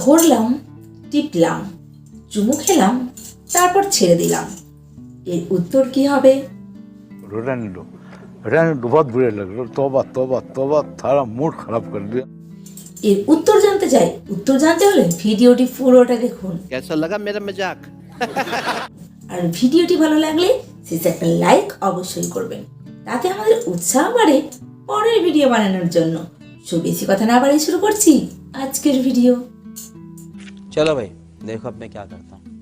ধরলাম টিপলাম চুমু খেলাম তারপর ছেড়ে দিলাম। এর উত্তর কি হবে? রোডা নিল রোডা বহুত বুড়ে লাগল তবা তবা তবা তারা মুড খারাপ করে দিল। এর উত্তর জানতে চাই। উত্তর জানতে হলে ভিডিওটি পুরোটা দেখুন। কেসা লাগা মেরা মজাক আর ভিডিওটি ভালো লাগলে শেষে একটা লাইক অবশ্যই করবেন। তাতে আমাদের উৎসাহ বাড়ে পরের ভিডিও বানানোর জন্য। সু বেশি কথা না বাড়িয়ে শুরু করছি আজকের ভিডিও। चलो भाई देखो अब मैं क्या करता हूँ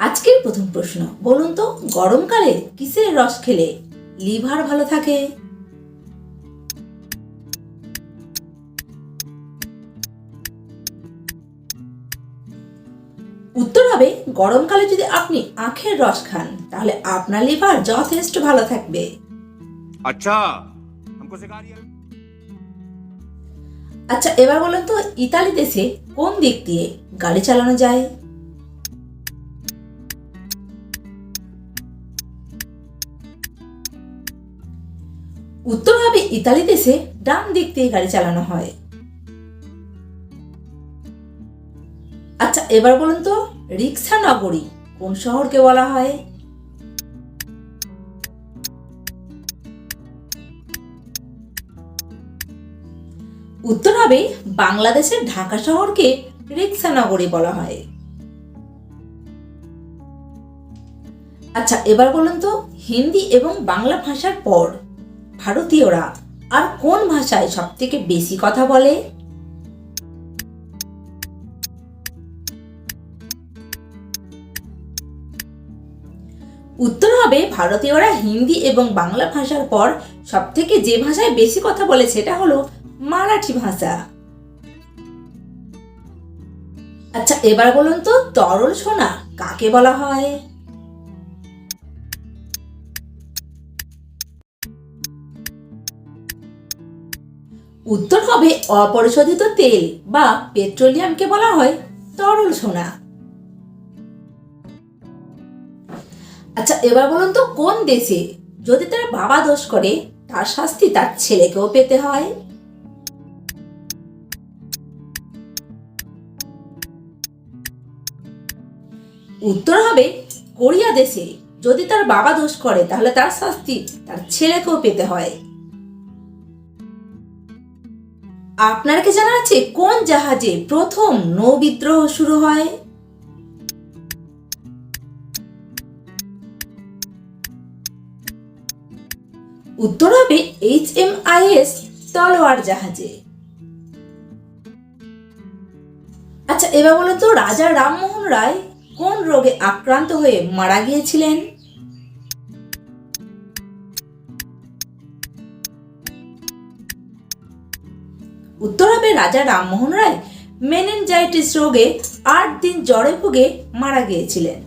আজকের প্রথম প্রশ্ন বলুন তো গরমকালে কিসের রস খেলে লিভার ভালো থাকে উত্তর হবে গরমকালে যদি আপনি আখের রস খান তাহলে আপনার লিভার যথেষ্ট ভালো থাকবে। আচ্ছা আচ্ছা এবার বলুন তো ইতালি দেশে কোন দিক দিয়ে গাড়ি চালানো যায়? উত্তর হবে ইতালি দেশে ডান দিক দিয়ে গাড়ি চালানো হয়। এবার বলুন তো, রিক্সা নগরী কোন শহরকে বলা হয়? উত্তর হবে, বাংলাদেশের ঢাকা শহরকে রিক্সা নগরী বলা হয়। আচ্ছা এবার বলুন তো, হিন্দি এবং বাংলা ভাষার পর ভারতীয়রা আর কোন ভাষায় সব থেকে বেশি কথা বলে? উত্তর হবে ভারতীয়রা হিন্দি এবং বাংলা ভাষার পর সব থেকে যে ভাষায় বেশি কথা বলে সেটা হলো মারাঠি ভাষা। আচ্ছা এবার বলুন তো তরল সোনা কাকে বলা হয়? উত্তর হবে অপরিশোধিত তেল বা পেট্রোলিয়ামকে বলা হয় তরল সোনা। এবার বলুন তো, কোন দেশে যদি তার বাবা দোষ করে, তার শাস্তি তার ছেলেকেও পেতে হয়? উত্তর হবে, কোরিয়া দেশে যদি তার বাবা দোষ করে, তাহলে তার শাস্তি তার ছেলেকেও পেতে হয়। আপনার কি জানা আছে কোন জাহাজে প্রথম নৌ বিদ্রোহ শুরু হয়? উত্তর হবে এইচ এম আই এস তলোয়ার জাহাজে। আচ্ছা এবার বলো তো, রাজা রামমোহন রায় কোন রোগে আক্রান্ত হয়ে মারা গিয়েছিলেন? উত্তর হবে রাজা রামমোহন রায় মেনেনজাইটিস রোগে আট দিন জ্বরে ভুগে মারা গিয়েছিলেন।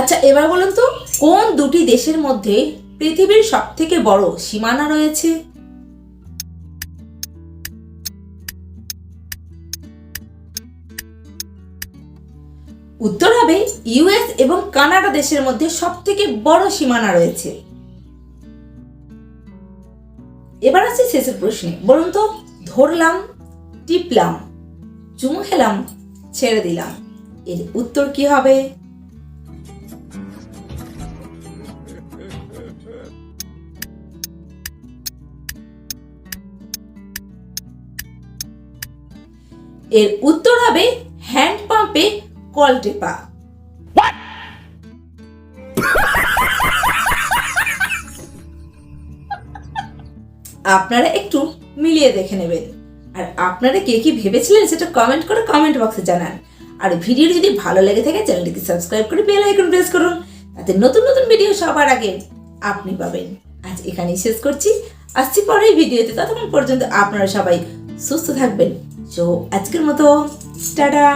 আচ্ছা এবার বলুন তো কোন দুটি দেশের মধ্যে পৃথিবীর সব থেকে বড় সীমানা রয়েছে? উত্তর হবে ইউএস এবং কানাডা দেশের মধ্যে সব থেকে বড় সীমানা রয়েছে। এবার আছে শেষের প্রশ্নে। বলুন তো, ধরলাম, টিপলাম, চুমু খেলাম, ছেড়ে দিলাম। এর উত্তর কি হবে? এর উত্তর হবে হ্যান্ড পাম্পে কল টেপা। আপনারা একটু মিলিয়ে দেখে নেবেন। আর আপনারা কে কি ভেবেছিলেন সেটা কমেন্ট করে কমেন্ট বক্সে জানান। আর ভিডিও যদি ভালো লেগে থাকে চ্যানেলটিকে সাবস্ক্রাইব করে বেল আইকন প্রেস করুন। তাতে নতুন নতুন ভিডিও সবার আগে আপনি পাবেন। আজ এখানেই শেষ করছি। আসছি পরের ভিডিওতে ততক্ষণ পর্যন্ত আপনারা সবাই সুস্থ থাকবেন। সো আজকের মতো টাটা!